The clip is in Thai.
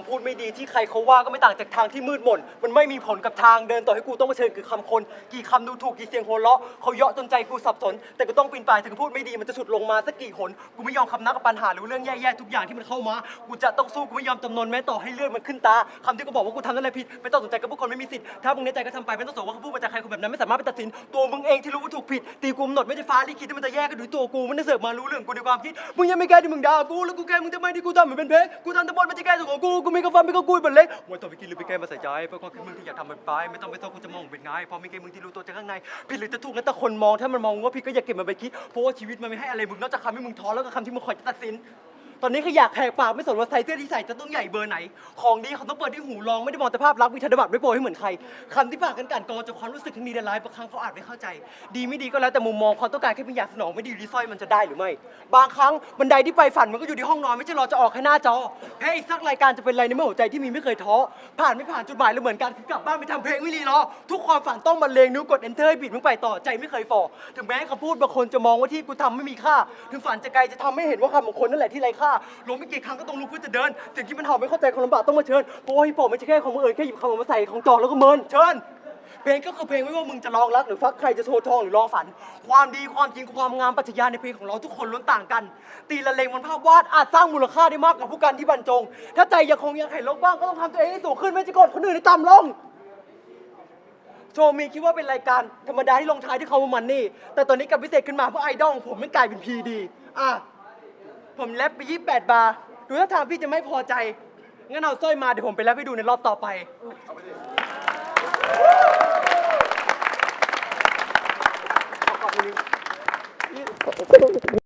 ำพูดไม่ดีที่ใครเขาว่าก็ไม่ต่างจากทางที่มืดมน มันไม่มีผลกับทางเดินต่อให้กูต้องเผชิญกับคำคน กี่คำดูถูกกี่เสียงหัวเราะเขาเยาะจนใจกูสับสน แต่ก็ต้องปีนป่ายถึงพูดไม่ดีมันจะฉุดลงมาสักกี่หนกูไม่ยอมคำนักกับปัญหาหรือเรื่องแย่ๆทุกอย่างที่มันเข้ามา กูจะต้องสู้กูไม่ยอมจำนนแม้ต่อให้เลือดมันขึ้นตาคำที่กูบอกว่ากูทำนั่นแหละผิดไม่ต้องสนใจกับผู้คนไม่มีสิทธิ์ถ้ามึงในใจก็ทำไปไม่ต้องสนว่าเขาพูดมาจากใครคนแบบนั้นไม่สามารถไปตัดสินตัวมึงเองที่รู้ว่าถูกผิดตีกูกำหนดไม่ใช่ฟ้าลิขิตที่มันจะแยกกันด้วยตัวกูมันได้เสือกมารู้เรื่องกูในความคิดมึงยังไม่แก้ที่มึงด่ากูแล้วกูแก้มึงทำไมที่กูทำเหมือนเป็นเพลงกูทำทั้งหมดมันจะแก้ตัวของกูกูมีกาแฟมีกระกุยเป็นเล็กวันต่อไปกินหรือไปแก้มาใส่ใจเพราะความคิดมึงที่อยากทำมันไป ไม่ต้องไปโทษคนจะมองเป็นไงเพราะมีแก่มึงที่รู้ตัวจากข้างในผิดหรือจะถูกนั้นแต่คนมองถ้ามันมองว่าผิดก็อย่าเก็บมันไปคิดเพราะว่าชีวิตมันไม่ให้อะไรมึงนอกจากคำที่มึงท้อแล้วก็คำที่มึงคอยจะตัดสิน ตอนนี้คืออยากแหกปากไม่สนว่าใส่เสื้อที่ใส่จะต้องใหญ่เบอร์ไหน ของดีเขาต้องเปิดที่หูลองไม่ได้มองแต่ภาพลักษณ์วิธนบัตรไม่โปรยให้เหมือนใครคำที่ปากกันกันกรองจากความรู้สึกทั้งดีและร้ายบางครั้งเขาอาจไม่เข้าใจ ดีไม่ดีก็แล้วแต่มุมมองเขามต้องการแค่เพียงอยากสนองไม่ดีหรือสร้อยมันจะได้หรือไม่ บางครั้งบันไดที่ไปฝันมันก็อยู่ที่ห้องนอนไม่ใช่รอจะออกแค่หน้าจอแพ้อีกสักรายการจะเป็นไรในเมื่อหัวใจที่มีไม่เคยท้อผ่านไม่ผ่านจุดหมายแล้วเหมือนกันคือกลับบ้านไปทำเพลงไม่รีรอทุกความฝันต้องบรรเลงนิ้วกด enter บิดมึงไปต่อใจไม่เคยฝ่อถึงแม้คำพูดบางคนจะมองว่าที่กูทำไม่มีค่า ถึงฝันจะไกลจะทำให้เห็นว่าคำของคนนั่นแหละที่ไร้ค่าลงไม่กี่ครั้งก็ต้องลุกเพื่อจะเดินสิ่งที่มันเห่าไม่เข้าใจคนลำบากต้องมาเชิญเพราะว่าฮิปโปไม่ใช่แค่ของมึงเอิญแค่หยิบคำออกมาใส่ของจอแล้วก็เมินเชิญเพลงก็คือเพลงไม่ว่ามึงจะลองรักหรือฟักใครจะโทรทองหรือลองฝัน ความดีความจริงความงามปรัชญาในเพลงของเราทุกคนล้วนต่างกัน ตีละเลงบนภาพวาดอาจสร้างมูลค่าได้มากกว่าผู้กันที่บรรจง ถ้าใจยังคงยังเห็นโลกบ้างก็ต้องทำตัวเองให้สูงขึ้นไม่จะกดคนอื่นให้ต่ำลงโชว์มีคิดว่าเป็นรายการธรรมดาที่ลงท้ายที่เขาว่ามันนี่แต่ตอนนี้กับพิเศษขึ้นมาเพราะไอดอลของผมมันกลายเป็นพีดีอะ ผมแลบไป28บาร์ดูท่าทางพี่จะไม่พอใจ งั้นเอาสร้อยมาเดี๋ยวผมไปแลบให้ดูในรอบต่อไปขอบคุณ